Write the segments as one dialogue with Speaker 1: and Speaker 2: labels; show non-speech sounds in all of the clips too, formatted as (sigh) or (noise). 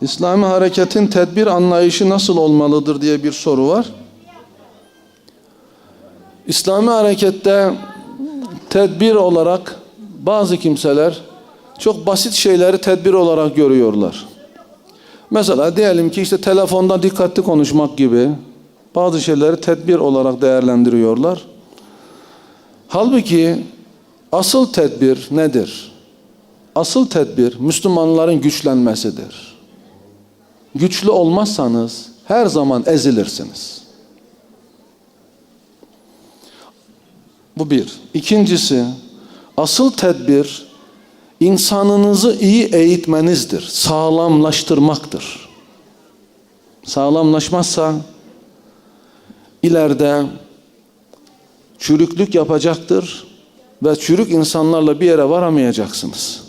Speaker 1: İslami hareketin tedbir anlayışı nasıl olmalıdır diye bir soru var. İslami harekette tedbir olarak bazı kimseler çok basit şeyleri tedbir olarak görüyorlar. Mesela diyelim ki işte telefonda dikkatli konuşmak gibi bazı şeyleri tedbir olarak değerlendiriyorlar. Halbuki asıl tedbir nedir? Asıl tedbir Müslümanların güçlenmesidir. Güçlü olmazsanız her zaman ezilirsiniz. Bu bir. İkincisi, asıl tedbir insanınızı iyi eğitmenizdir, sağlamlaştırmaktır. Sağlamlaşmazsa ileride çürüklük yapacaktır ve çürük insanlarla bir yere varamayacaksınız.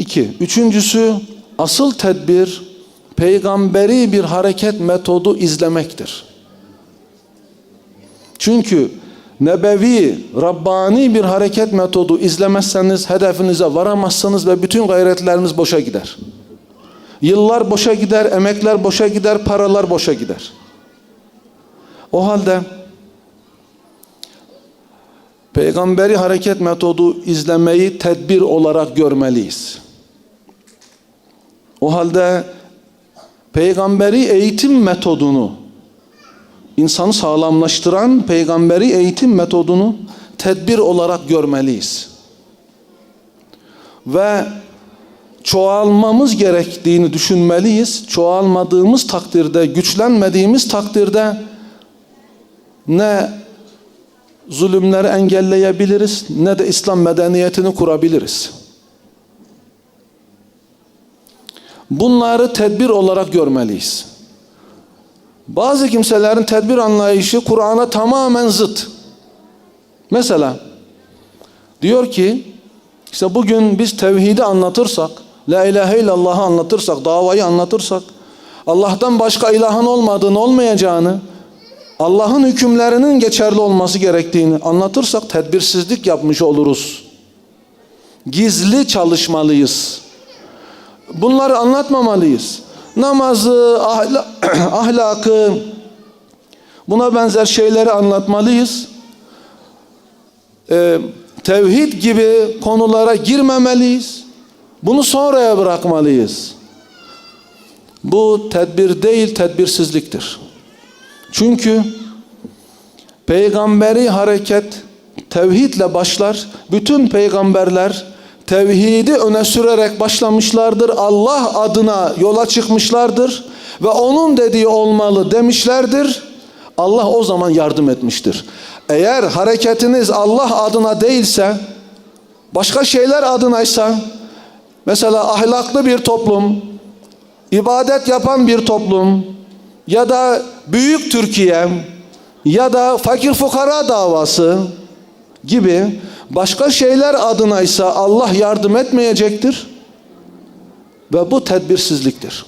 Speaker 1: İki. Üçüncüsü asıl tedbir peygamberi bir hareket metodu izlemektir. Çünkü nebevi, Rabbani bir hareket metodu izlemezseniz hedefinize varamazsınız ve bütün gayretleriniz boşa gider. Yıllar boşa gider, emekler boşa gider, paralar boşa gider. O halde peygamberi hareket metodu izlemeyi tedbir olarak görmeliyiz. O halde peygamberi eğitim metodunu insanı sağlamlaştıran peygamberi eğitim metodunu tedbir olarak görmeliyiz. Ve çoğalmamız gerektiğini düşünmeliyiz. Çoğalmadığımız takdirde, güçlenmediğimiz takdirde ne zulümleri engelleyebiliriz ne de İslam medeniyetini kurabiliriz. Bunları tedbir olarak görmeliyiz. Bazı kimselerin tedbir anlayışı Kur'an'a tamamen zıt. Mesela diyor ki işte bugün biz tevhidi anlatırsak, la ilahe illallah'ı anlatırsak, davayı anlatırsak, Allah'tan başka ilahın olmadığını, olmayacağını, Allah'ın hükümlerinin geçerli olması gerektiğini anlatırsak tedbirsizlik yapmış oluruz. Gizli çalışmalıyız. Bunları anlatmamalıyız. Namazı, ahla (clears throat) ahlakı, buna benzer şeyleri anlatmalıyız. Ee, tevhid gibi konulara girmemeliyiz. Bunu sonraya bırakmalıyız. Bu tedbir değil, tedbirsizliktir. Çünkü peygamberi hareket tevhidle başlar. Bütün peygamberler tevhidi öne sürerek başlamışlardır. Allah adına yola çıkmışlardır ve onun dediği olmalı demişlerdir. Allah o zaman yardım etmiştir. Eğer hareketiniz Allah adına değilse, başka şeyler adınaysa, mesela ahlaklı bir toplum, ibadet yapan bir toplum ya da büyük Türkiye ya da fakir fukara davası gibi başka şeyler adınaysa Allah yardım etmeyecektir ve bu tedbirsizliktir.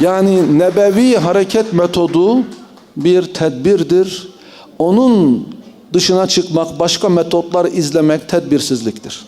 Speaker 1: Yani nebevi hareket metodu bir tedbirdir. Onun dışına çıkmak, başka metotlar izlemek tedbirsizliktir.